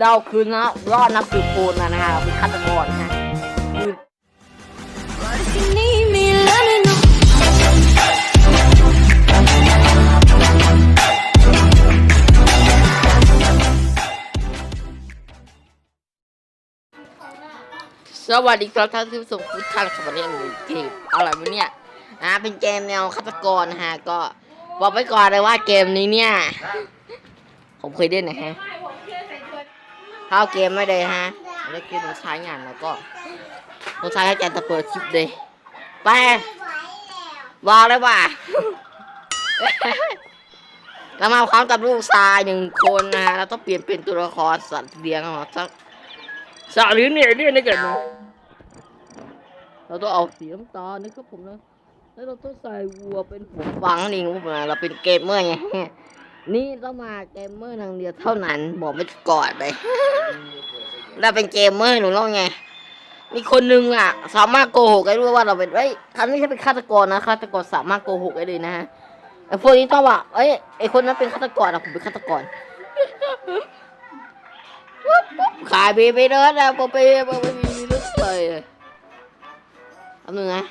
เราคือนะรอดนักสืบโพลมานะฮะเราเป็นฆาตกรนะฮะคือสวัสดีครับท่านผู้ชมทุกท่านครับวันนี้มีเกมอะไรวะเนี่ยอ่าเป็นเกมแนวฆาตกรนะฮะก็บอกไว้ก่อนเลยว่าเกมนี้เนี่ย ผมเคยเล่นนะฮะ เข้าเกมไม่ได้ฮะแล้วเกมมันใช้งานแล้วก็ต้องใช้ให้แกตะเปิดคลิปเลยไปวางเลยว่ะเรามาพร้อมกับลูกชายหนึ่งคนนะฮะเราต้องเปลี่ยนเป็นตัวละครสัตว์เลี้ยงของเราสักสัตว์เลี้ยงเนี่ยเนี่ยนี่เกิดมาเราต้องเอาเสีน้ำตาลนะครับผมนะแล้วเราต้องใส่วัวเป็นหัวฟังนี่ผมนะเราเป็นเกมเมอร์ไง นี่ต้องมาเกมเมอร์ทางเดียวเท่านั้น บอกไม่กอนเลยเราเป็นเกมเมอร์หนูเล่าไง มีคนนึงอะ สามารถโกหกได้ด้วยว่าเราเป็นเอ้ยคันไม่ใช่เป็นฆาตกรนะฆาตกรสามารถโกหกได้เลยนะฮะไอ้พวกนี้ต้องว่าเอ้ยไอ้คนนั้นเป็นฆาตกรอะผมเป็นฆาตกรขายเบไปเดินนะผมไปผมไปมีรถเลยอันนึงนะ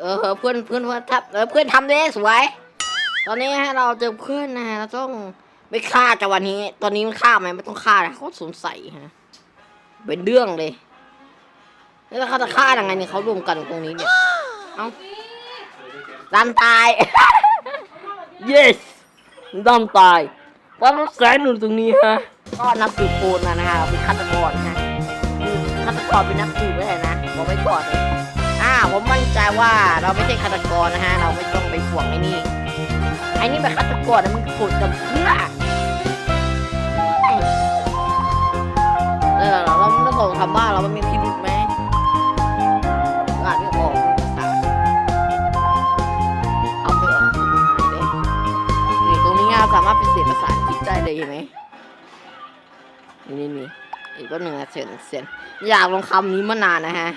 เออเพื่อนเพื่อนเพื่อนทับเออเพื่อนทำได้สวย ตอนนี้ฮะเราเจอเพื่อนนะฮะเราต้องไม่ฆ่าจากวันนี้ ตอนนี้มันฆ่าไหมไม่ต้องฆ่านะเขาสงสัยฮะเป็นเรื่องเลยแล้วเขาจะฆ่ายังไงเนี่ยเขารวมกันตรงนี้เนี่ยเอ้าดันตาย yes ดันตายว่ารถแสนหนุนตรงนี้ฮะก็นักสืบโพลมานะฮะเป็นฆาตกรนะฮะคือฆาตกรเป็นนักสืบไม่ใช่นะบอกไว้ก่อนเลย ผมมั่นใจว่าเราไม่ใช่ฆาตกรนะฮะ เราไม่ต้องไปห่วงไอ้นี่ ไอ้นี่เป็นฆาตกรนะมันโกรธกับเพื่อเออเราต้องบอกคำว่าเรามันมีพิรุธไหมอานไม่ออกเอาไม่ออกเลยนี่ตรงนี้เราสามารถเป็นเสียงภาษาอังกฤษได้เลยเห็นไหมนี่นี่อีกก็หนึ่งเสียนเสียนอยากลองคำนี้มานานนะฮะ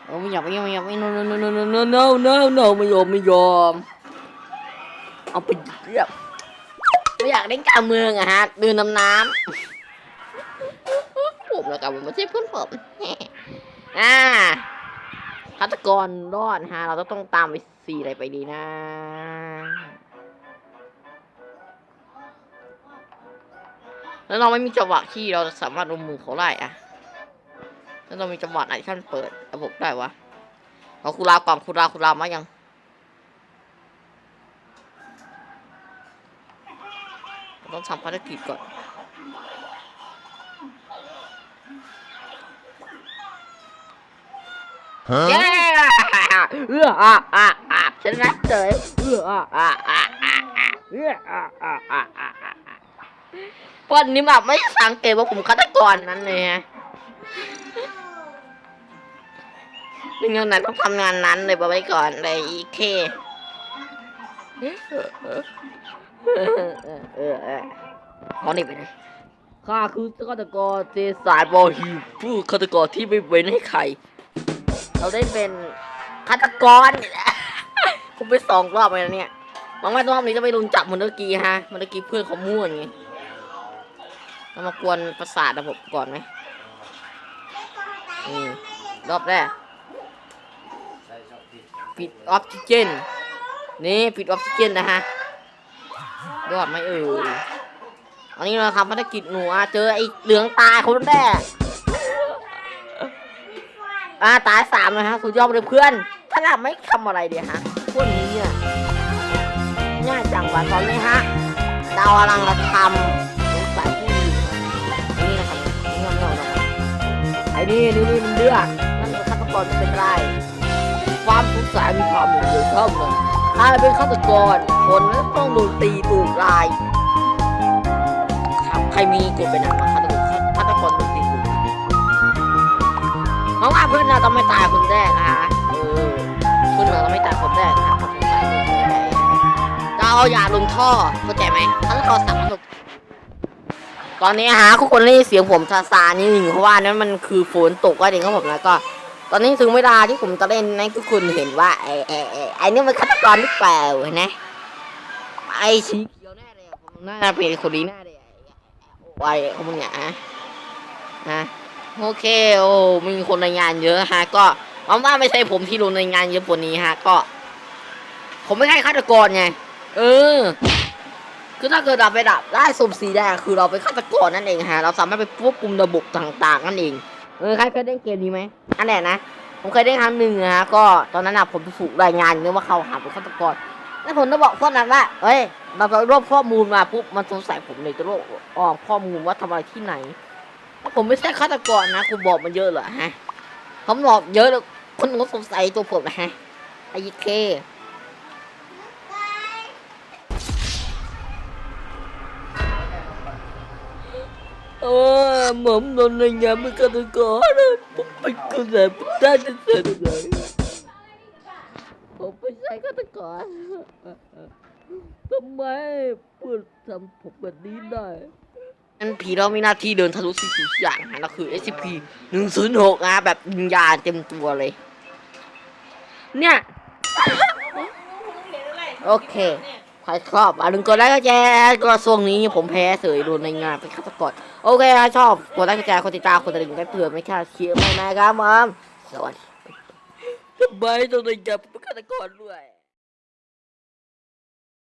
โอ้ ไม่ยอมไม่ยอมไม่ยอมไม่ no no no no no no no no ไม่ยอมไม่ยอมเอาไปเรียบไม่อยากเล่นการเมืองอะฮะเดินน้ำน้ำผมแล้วกันผมไม่ใช่เพื่อนผมอ่าฆาตกรรอดฮะ เราต้องต้องตามไปสี่อะไรไปดีนะแล้วเราไม่มีจังหวะที่เราสามารถลงมือเขาได้อะ แล้วเรามีจังหวะไหนที่มันเปิดระบบได้วะเอาคุรากล่องคุราคุรามายังต้องทำภารกิจก่อนเย้เอออะอะอะชนะเฉยเอออะอะอะอะอะเอออะอะอะอะอะวันนี้แบบไม่สังเกตว่าผมฆาตกรนั้นเลยฮะ เป็นงินไหนต้องทำงานนั้นเลยบอกไว้ก่อนเลยอีเคเออเออเออขอนี่ไปเลยข้าคือฆาตกรเจสายบอฮีผู้ฆาตกรที่ไม่เว้นให้ใคร เราได้เป็นฆาตกรนี่แหละผมไปสองรอบไปแล้วเนี่ยหวังว่ารอบนี้จะไม่โดนจับเมือนเมื่อกี้ฮะเมื่อกี้เพื่อนเขาม่วนไงเรามากวนประสาทระบบก่อนไหม นี่รอบแรก ปิดออกซิเจน นี่ปิดออกซิเจนนะฮะ รอดไหมเอ่ยอันนี้เราทำภารกิจหนูอะเจอไอ้เหลืองตายคนแรกอ่าตายสามนะฮะสุดยอดเลยเพื่อนถ้าเราไม่ทำอะไรเดียวฮะพวกนี้เนี่ยง่ายจังหวะตอนนี้ฮะดาวอลังจะทำ นี่นี่นี่มันเลือดนั่นฆาตกรจะเป็นไรความสงสัยมีความเหมือนเดิมเท่ากันถ้าเป็นฆาตกรคนนั้นต้องโดนตีถูกลายครับใครมีกฎเป็นอะไรฆาตกรฆาตกรโดนตีถูกลายเพราะว่าเพื่อนเราต้องไม่ตายคนแรกนะคะเออเพื่อนเราต้องไม่ตายคนแรกนะคะคนตายคนแรกจะเอายาลงท่อเข้าใจไหมฆาตกรสามารถ ตอนนี้ฮะทุกคนได้เสียงผมซาซานิดหนึ่งเพราะว่านั้นมันคือฝนตกก็เองครับผมแล้วก็ ตอนนี้ถึงเวลาที่ผมจะเล่นให้ทุกคนเห็นว่าไอ้ไอ้ไอ้นี่มันฆาตกรหรือเปล่านไหมไอ้สีเขียวแน่เลยผมน่าเป็นคนนี้แน่เลยไอ้ไอ้ไอ้มึงเนี่ยฮะฮะโอเคโอ้มีคนรายงานเยอะฮะ ก็หวังว่าไม่ใช่ผมที่ลงรายงานเยอะกว่านี้ฮะ ก็ ผมไม่ใช่ฆาตกรไงเออ คือถ้าเกิดเราไปดับได้สุ่มสีแดงคือเราเป็นฆาตกรนั่นเองฮะ เราสามารถไปควบคุมระบบต่างๆนั่นเอง เออใครเคยเล่นเกมนี้ไหมอันแรกนะ ผมเคยเล่นครั้งหนึ่งนะฮะ ก็ตอนนั้นอะผมไปฝึกรายงานเนื่อว่าเขาหาเป็นฆาตกร แล้วผมจะบอกพวกนั้นว่าเอ้ย เราไปรวบข้อมูลมาปุ๊บ มันสงสัยผมเลยจะรวบออกข้อมูลว่าทำอะไรที่ไหนแล้วผมไม่ใช่ฆาตกรนะ คุณบอกมันเยอะเหรอฮะผมบอกเยอะเลยคนก็สงสัยตัวผมนะฮะไอ้เค เออผมโดนรายานเป็นฆาตกรนะผมเป็นคนแบบได้จะเสร็จเลยผมไม่ใช่ฆาตกรทำไมเพื่อนทำผมแบบนี้ได้อันผีเรามีหน้าที่เดินทะลุสิ่งทุกอย่างนะเราคือ SCP หนึ่งศูนย์หกนะแบบวิญญาณเต็มตัวเลย เนี่ย โอเค ใครชอบอะลืมกดไลค์กดแชร์ก็ช่วงนี้ผมแพ้เสยโดนในงานเป็นฆาตกรโอเคชอบกดไลค์กดแชร์กดติดตามกดกระดิ่งให้เผื่อไม่ค่าดเชียร์ไม่นะครับผมสวัสดีทำไมต้องในจับเป็นฆาตกรด้วย